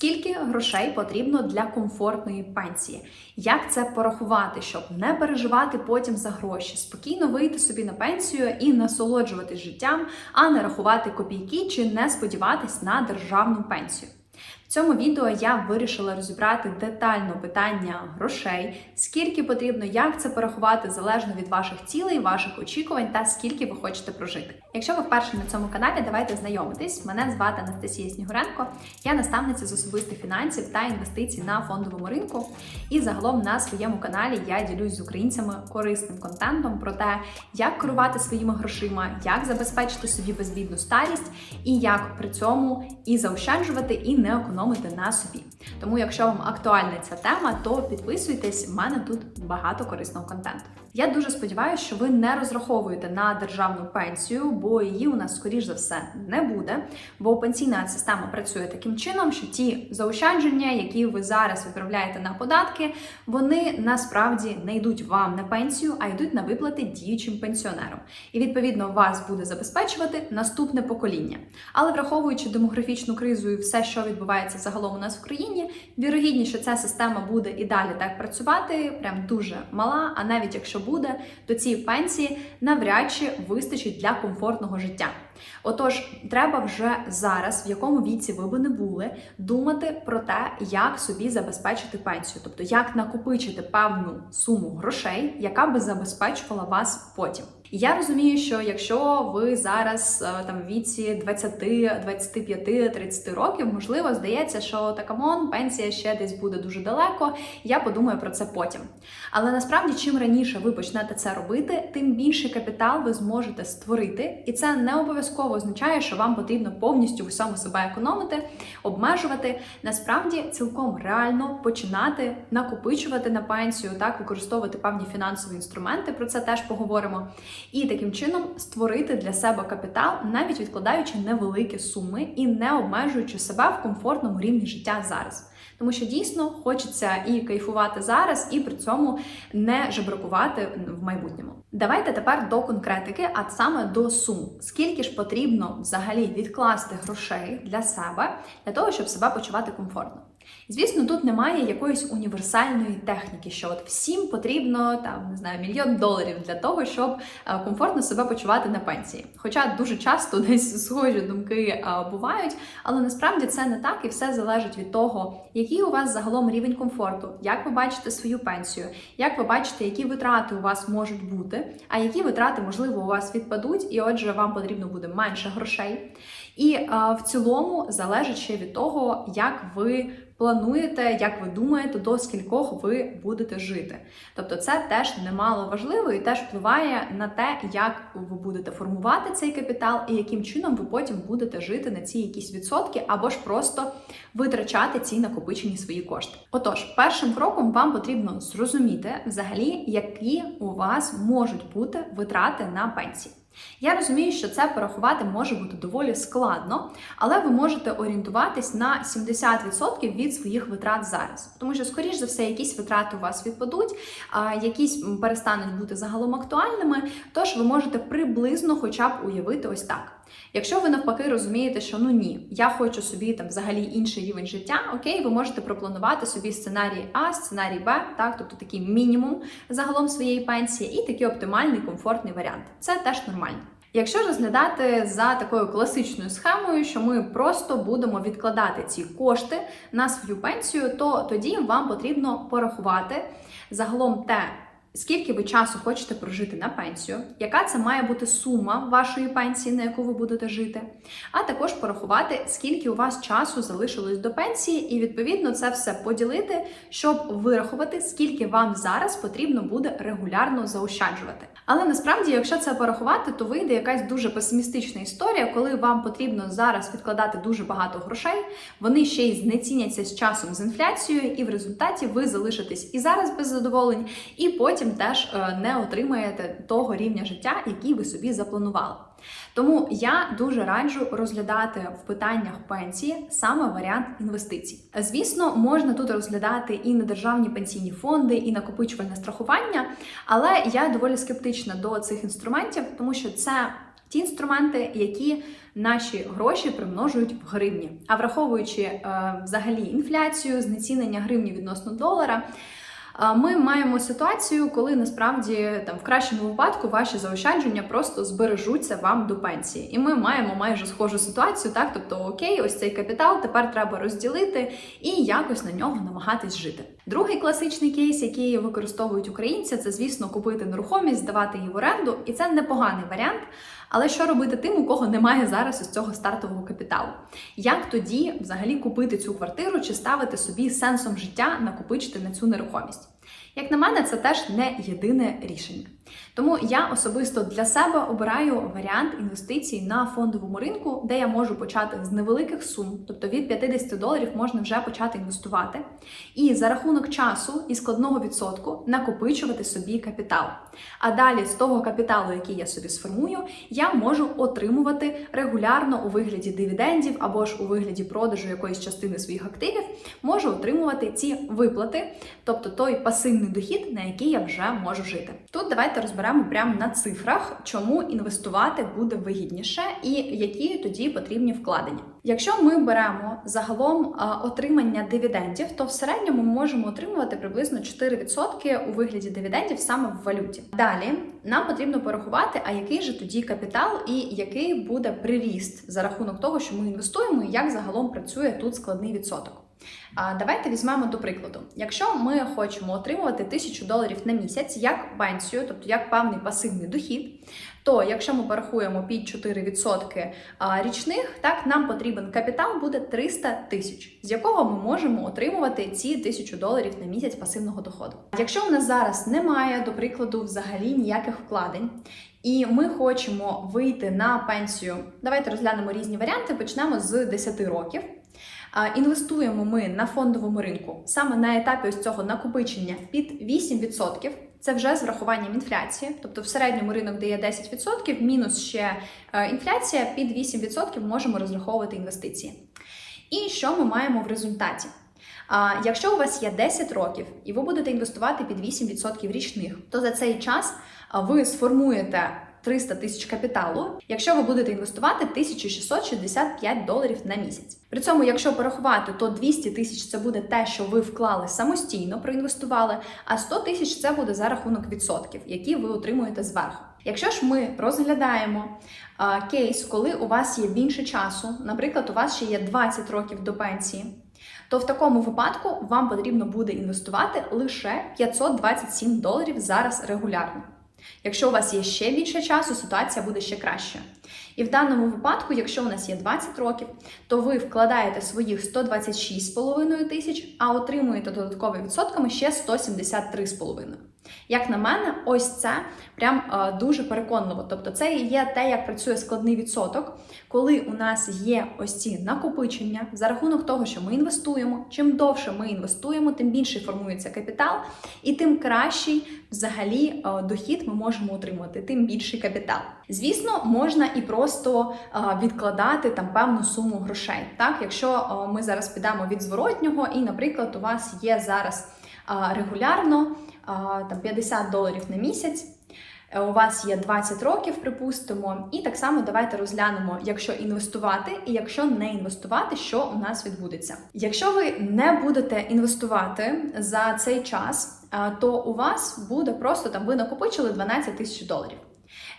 Скільки грошей потрібно для комфортної пенсії? Як це порахувати, щоб не переживати потім за гроші, спокійно вийти собі на пенсію і насолоджуватись життям, а не рахувати копійки чи не сподіватись на державну пенсію? Цьому відео я вирішила розібрати детально питання грошей, скільки потрібно, як це порахувати залежно від ваших цілей, ваших очікувань та скільки ви хочете прожити. Якщо ви вперше на цьому каналі, давайте знайомитись. Мене звати Анастасія Снігуренко, я наставниця з особистих фінансів та інвестицій на фондовому ринку. І загалом на своєму каналі я ділюсь з українцями корисним контентом про те, як керувати своїми грошима, як забезпечити собі безбідну старість, і як при цьому і заощаджувати, і не економити на собі. Тому, якщо вам актуальна ця тема, то підписуйтесь, в мене тут багато корисного контенту. Я дуже сподіваюся, що ви не розраховуєте на державну пенсію, бо її у нас, скоріш за все, не буде. Бо пенсійна система працює таким чином, що ті заощадження, які ви зараз відправляєте на податки, вони насправді не йдуть вам на пенсію, а йдуть на виплати діючим пенсіонерам. І відповідно вас буде забезпечувати наступне покоління. Але враховуючи демографічну кризу і все, що відбувається загалом у нас в країні, вірогідніше ця система буде і далі так працювати, прям дуже мала. А навіть якщо буде, то ці пенсії навряд чи вистачить для комфортного життя. Отож, треба вже зараз, в якому віці ви би не були, думати про те, як собі забезпечити пенсію, тобто як накопичити певну суму грошей, яка би забезпечувала вас потім. Я розумію, що якщо ви зараз е, там в віці 20, 25, 30 років, можливо, здається, що та камон, пенсія ще десь буде дуже далеко. Я подумаю про це потім. Але насправді, чим раніше ви почнете це робити, тим більший капітал ви зможете створити, і це не обов'язково означає, що вам потрібно повністю в усьому себе економити, обмежувати. Насправді цілком реально починати накопичувати на пенсію, так використовувати певні фінансові інструменти. Про це теж поговоримо. І таким чином створити для себе капітал, навіть відкладаючи невеликі суми і не обмежуючи себе в комфортному рівні життя зараз. Тому що дійсно хочеться і кайфувати зараз, і при цьому не жебракувати в майбутньому. Давайте тепер до конкретики, а саме до сум. Скільки ж потрібно взагалі відкласти грошей для себе для того, щоб себе почувати комфортно? Звісно, тут немає якоїсь універсальної техніки, що от всім потрібно там не знаю мільйон доларів для того, щоб е, комфортно себе почувати на пенсії. Хоча дуже часто десь схожі думки е, бувають, але насправді це не так, і все залежить від того, який у вас загалом рівень комфорту, як ви бачите свою пенсію, як ви бачите, які витрати у вас можуть бути, а які витрати можливо у вас відпадуть, і отже, вам потрібно буде менше грошей. І е, в цілому залежить ще від того, як ви плануєте, як ви думаєте, до скількох ви будете жити. Тобто, це теж немало важливо і теж впливає на те, як ви будете формувати цей капітал і яким чином ви потім будете жити на ці якісь відсотки, або ж просто витрачати ці накопичені свої кошти. Отож, першим кроком вам потрібно зрозуміти взагалі, які у вас можуть бути витрати на пенсії. Я розумію, що це порахувати може бути доволі складно, але ви можете орієнтуватись на 70% від своїх витрат зараз. Тому що, скоріш за все, якісь витрати у вас відпадуть, якісь перестануть бути загалом актуальними, тож ви можете приблизно хоча б уявити ось так. Якщо ви навпаки розумієте, що ну ні, я хочу собі там взагалі інший рівень життя, окей, ви можете пропланувати собі сценарій А, сценарій Б, так, тобто такий мінімум загалом своєї пенсії, і такий оптимальний комфортний варіант. Це теж нормально. Якщо розглядати за такою класичною схемою, що ми просто будемо відкладати ці кошти на свою пенсію, то тоді вам потрібно порахувати загалом те. Скільки ви часу хочете прожити на пенсію, яка це має бути сума вашої пенсії, на яку ви будете жити, а також порахувати, скільки у вас часу залишилось до пенсії, і відповідно це все поділити, щоб вирахувати, скільки вам зараз потрібно буде регулярно заощаджувати. Але насправді, якщо це порахувати, то вийде якась дуже песимістична історія, коли вам потрібно зараз відкладати дуже багато грошей, вони ще й знеціняться з часом з інфляцією, і в результаті ви залишитесь і зараз без задоволень, і потім теж е, не отримаєте того рівня життя, який ви собі запланували. Тому я дуже раджу розглядати в питаннях пенсії саме варіант інвестицій. Звісно, можна тут розглядати і недержавні пенсійні фонди, і накопичувальне страхування, але я доволі скептична до цих інструментів, тому що це ті інструменти, які наші гроші примножують в гривні. А враховуючи е, взагалі інфляцію, знецінення гривні відносно долара. Ми маємо ситуацію, коли насправді там в кращому випадку ваші заощадження просто збережуться вам до пенсії, і ми маємо майже схожу ситуацію. Так, тобто, окей, ось цей капітал тепер треба розділити і якось на нього намагатись жити. Другий класичний кейс, який використовують українці, це звісно купити нерухомість, здавати її в оренду, і це непоганий варіант. Але що робити тим, у кого немає зараз ось цього стартового капіталу? Як тоді взагалі купити цю квартиру чи ставити собі сенсом життя накопичити на цю нерухомість? Як на мене, це теж не єдине рішення. Тому я особисто для себе обираю варіант інвестицій на фондовому ринку, де я можу почати з невеликих сум, тобто від 50 доларів можна вже почати інвестувати, і за рахунок часу і складного відсотку накопичувати собі капітал. А далі з того капіталу, який я собі сформую, я можу отримувати регулярно у вигляді дивідендів або ж у вигляді продажу якоїсь частини своїх активів, можу отримувати ці виплати, тобто той пасивний дохід, на який я вже можу жити. Тут давайте розберемо прямо на цифрах, чому інвестувати буде вигідніше і які тоді потрібні вкладення. Якщо ми беремо загалом отримання дивідендів, то в середньому ми можемо отримувати приблизно 4% у вигляді дивідендів саме в валюті. Далі нам потрібно порахувати, а який же тоді капітал і який буде приріст за рахунок того, що ми інвестуємо, і як загалом працює тут складний відсоток. Давайте візьмемо до прикладу. Якщо ми хочемо отримувати 1000 доларів на місяць як пенсію, тобто як певний пасивний дохід, то якщо ми порахуємо під 4% річних, так нам потрібен капітал буде 300 тисяч, з якого ми можемо отримувати ці 1000 доларів на місяць пасивного доходу. Якщо у нас зараз немає, до прикладу, взагалі ніяких вкладень. І ми хочемо вийти на пенсію. Давайте розглянемо різні варіанти. Почнемо з 10 років. Інвестуємо ми на фондовому ринку саме на етапі ось цього накопичення під 8%. Це вже з врахуванням інфляції, тобто в середньому ринок дає 10%, мінус ще е, інфляція під 8% можемо розраховувати інвестиції. І що ми маємо в результаті? Якщо у вас є 10 років і ви будете інвестувати під 8% річних, то за цей час ви сформуєте 300 тисяч капіталу, якщо ви будете інвестувати 1665 доларів на місяць. При цьому, якщо порахувати, то 200 тисяч це буде те, що ви вклали самостійно, проінвестували, а 100 тисяч це буде за рахунок відсотків, які ви отримуєте зверху. Якщо ж ми розглядаємо а, кейс, коли у вас є більше часу, наприклад, у вас ще є 20 років до пенсії. То в такому випадку вам потрібно буде інвестувати лише 527 доларів зараз регулярно. Якщо у вас є ще більше часу, ситуація буде ще краще. І в даному випадку, якщо у нас є 20 років, то ви вкладаєте своїх 126,5 тисяч, а отримуєте додатковими відсотками ще 173,5. Як на мене, ось це прям е, дуже переконливо. Тобто, це є те, як працює складний відсоток, коли у нас є ось ці накопичення за рахунок того, що ми інвестуємо. Чим довше ми інвестуємо, тим більше формується капітал, і тим кращий взагалі е, дохід ми можемо отримати, тим більший капітал. Звісно, можна і просто е, відкладати там певну суму грошей. Так, якщо е, ми зараз підемо від зворотнього, і, наприклад, у вас є зараз е, регулярно там 50 доларів на місяць. У вас є 20 років, припустимо, і так само давайте розглянемо, якщо інвестувати і якщо не інвестувати, що у нас відбудеться. Якщо ви не будете інвестувати за цей час, то у вас буде просто там ви накопичили 12 тисяч доларів.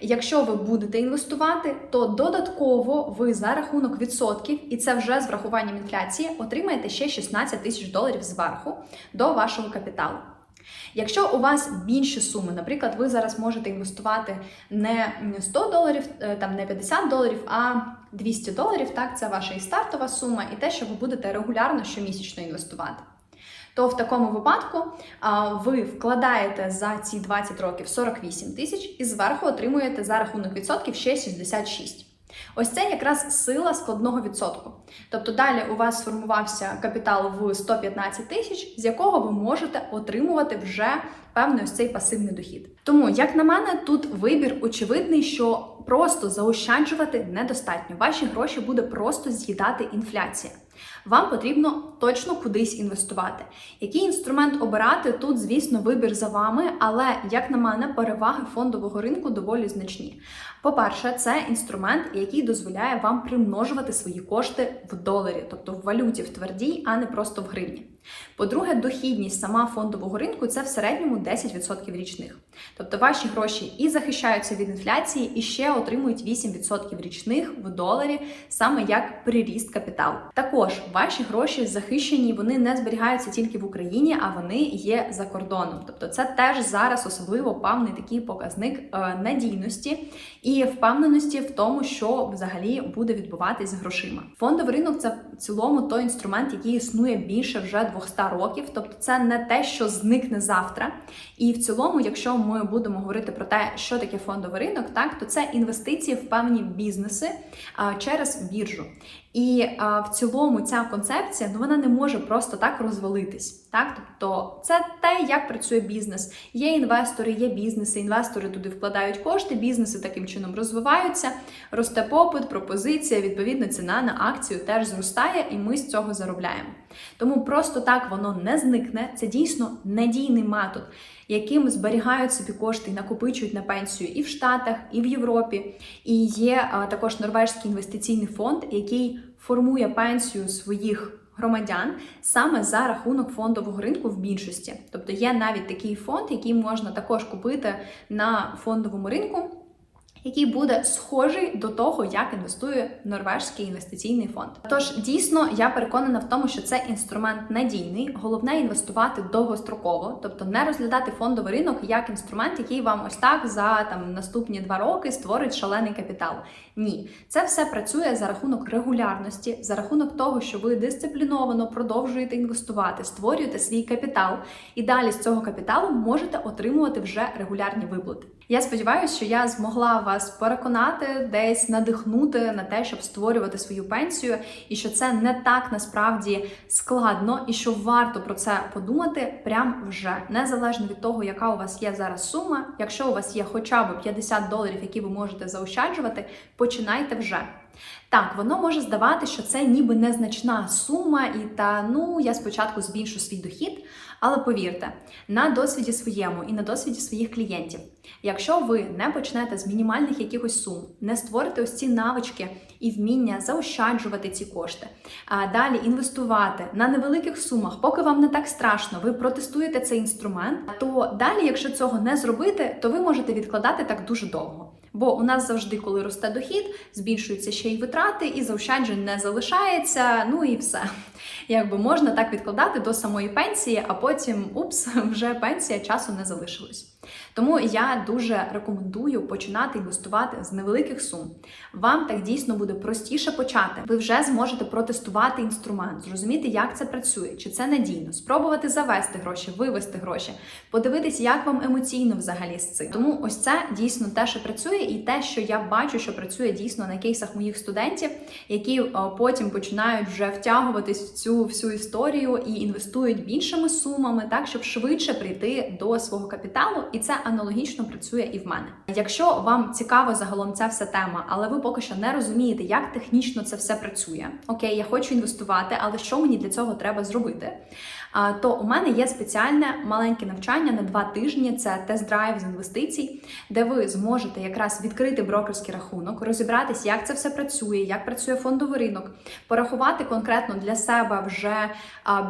Якщо ви будете інвестувати, то додатково ви за рахунок відсотків, і це вже з врахуванням інфляції, отримаєте ще 16 тисяч доларів зверху до вашого капіталу. Якщо у вас більші суми, наприклад, ви зараз можете інвестувати не 100 доларів, е, там не 50 доларів, а 200 доларів, так, це ваша і стартова сума, і те, що ви будете регулярно щомісячно інвестувати. То в такому випадку ви вкладаєте за ці 20 років 48 тисяч і зверху отримуєте за рахунок відсотків ще 66. Ось це якраз сила складного відсотку. Тобто далі у вас сформувався капітал в 115 тисяч, з якого ви можете отримувати вже певний ось цей пасивний дохід. Тому, як на мене, тут вибір очевидний, що просто заощаджувати недостатньо. Ваші гроші буде просто з'їдати інфляція. Вам потрібно точно кудись інвестувати. Який інструмент обирати тут, звісно, вибір за вами, але як на мене, переваги фондового ринку доволі значні. По-перше, це інструмент, який дозволяє вам примножувати свої кошти в доларі, тобто в валюті в твердій, а не просто в гривні. По-друге, дохідність сама фондового ринку це в середньому 10% річних. Тобто ваші гроші і захищаються від інфляції, і ще отримують 8% річних в доларі, саме як приріст капіталу. Також ваші гроші захищені, вони не зберігаються тільки в Україні, а вони є за кордоном. Тобто, це теж зараз особливо певний такий показник е, надійності впевненості в тому, що взагалі буде відбуватись з грошима. Фондовий ринок це в цілому той інструмент, який існує більше вже 200 років, тобто це не те, що зникне завтра. І в цілому, якщо ми будемо говорити про те, що таке фондовий ринок, так то це інвестиції в певні бізнеси через біржу. І а, в цілому ця концепція ну вона не може просто так розвалитись. Так, тобто це те, як працює бізнес. Є інвестори, є бізнеси. Інвестори туди вкладають кошти, бізнеси таким чином розвиваються, росте попит, пропозиція. Відповідно, ціна на акцію теж зростає, і ми з цього заробляємо. Тому просто так воно не зникне. Це дійсно надійний метод, яким зберігають собі кошти і накопичують на пенсію і в Штатах, і в Європі. І є також норвежський інвестиційний фонд, який формує пенсію своїх. Громадян саме за рахунок фондового ринку в більшості, тобто є навіть такий фонд, який можна також купити на фондовому ринку який буде схожий до того, як інвестує норвежський інвестиційний фонд. Тож дійсно я переконана в тому, що це інструмент надійний. Головне інвестувати довгостроково, тобто не розглядати фондовий ринок як інструмент, який вам ось так за там наступні два роки створить шалений капітал. Ні, це все працює за рахунок регулярності, за рахунок того, що ви дисципліновано продовжуєте інвестувати, створюєте свій капітал, і далі з цього капіталу можете отримувати вже регулярні виплати. Я сподіваюся, що я змогла вас переконати, десь надихнути на те, щоб створювати свою пенсію, і що це не так насправді складно, і що варто про це подумати прямо вже незалежно від того, яка у вас є зараз сума. Якщо у вас є хоча б 50 доларів, які ви можете заощаджувати, починайте вже. Так, воно може здавати, що це ніби незначна сума, і та ну я спочатку збільшу свій дохід. Але повірте, на досвіді своєму і на досвіді своїх клієнтів, якщо ви не почнете з мінімальних якихось сум, не створите ось ці навички і вміння заощаджувати ці кошти, а далі інвестувати на невеликих сумах, поки вам не так страшно, ви протестуєте цей інструмент, то далі, якщо цього не зробити, то ви можете відкладати так дуже довго. Бо у нас завжди, коли росте дохід, збільшуються ще й витрати, і заощаджень не залишається. Ну і все. Якби можна так відкладати до самої пенсії, а потім упс, вже пенсія часу не залишилось. Тому я дуже рекомендую починати інвестувати з невеликих сум. Вам так дійсно буде простіше почати. Ви вже зможете протестувати інструмент, зрозуміти, як це працює, чи це надійно, спробувати завести гроші, вивести гроші, подивитись, як вам емоційно взагалі з цим. Тому ось це дійсно те, що працює, і те, що я бачу, що працює дійсно на кейсах моїх студентів, які потім починають вже втягуватись в цю всю історію і інвестують більшими сумами, так щоб швидше прийти до свого капіталу. І це аналогічно працює і в мене. Якщо вам цікава загалом ця вся тема, але ви поки що не розумієте, як технічно це все працює. Окей, я хочу інвестувати, але що мені для цього треба зробити? То у мене є спеціальне маленьке навчання на два тижні. Це тест-драйв з інвестицій, де ви зможете якраз відкрити брокерський рахунок, розібратись, як це все працює, як працює фондовий ринок, порахувати конкретно для себе вже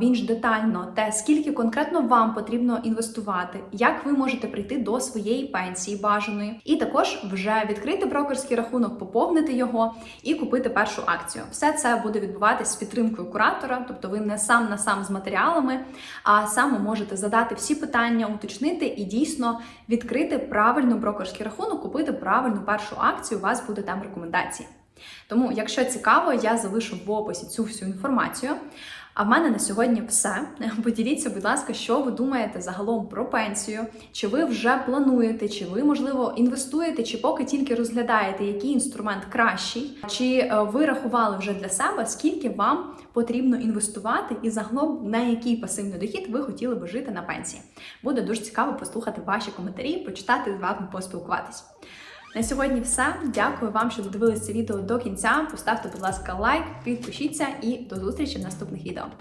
більш детально те, скільки конкретно вам потрібно інвестувати, як ви можете прийти до своєї пенсії бажаної, і також вже відкрити брокерський рахунок, поповнити його і купити першу акцію. Все це буде відбуватись з підтримкою куратора, тобто ви не сам на сам з матеріалами, а саме можете задати всі питання, уточнити і дійсно відкрити правильно брокерський рахунок, купити правильну першу акцію. У вас буде там рекомендації. Тому, якщо цікаво, я залишу в описі цю всю інформацію. А в мене на сьогодні все. Поділіться, будь ласка, що ви думаєте загалом про пенсію? Чи ви вже плануєте, чи ви, можливо, інвестуєте, чи поки тільки розглядаєте, який інструмент кращий, чи е, ви рахували вже для себе, скільки вам потрібно інвестувати, і загалом на який пасивний дохід ви хотіли би жити на пенсії? Буде дуже цікаво послухати ваші коментарі, почитати з вами поспілкуватись. На сьогодні все. Дякую вам, що додивилися це відео до кінця. Поставте, будь ласка, лайк, підпишіться і до зустрічі в наступних відео.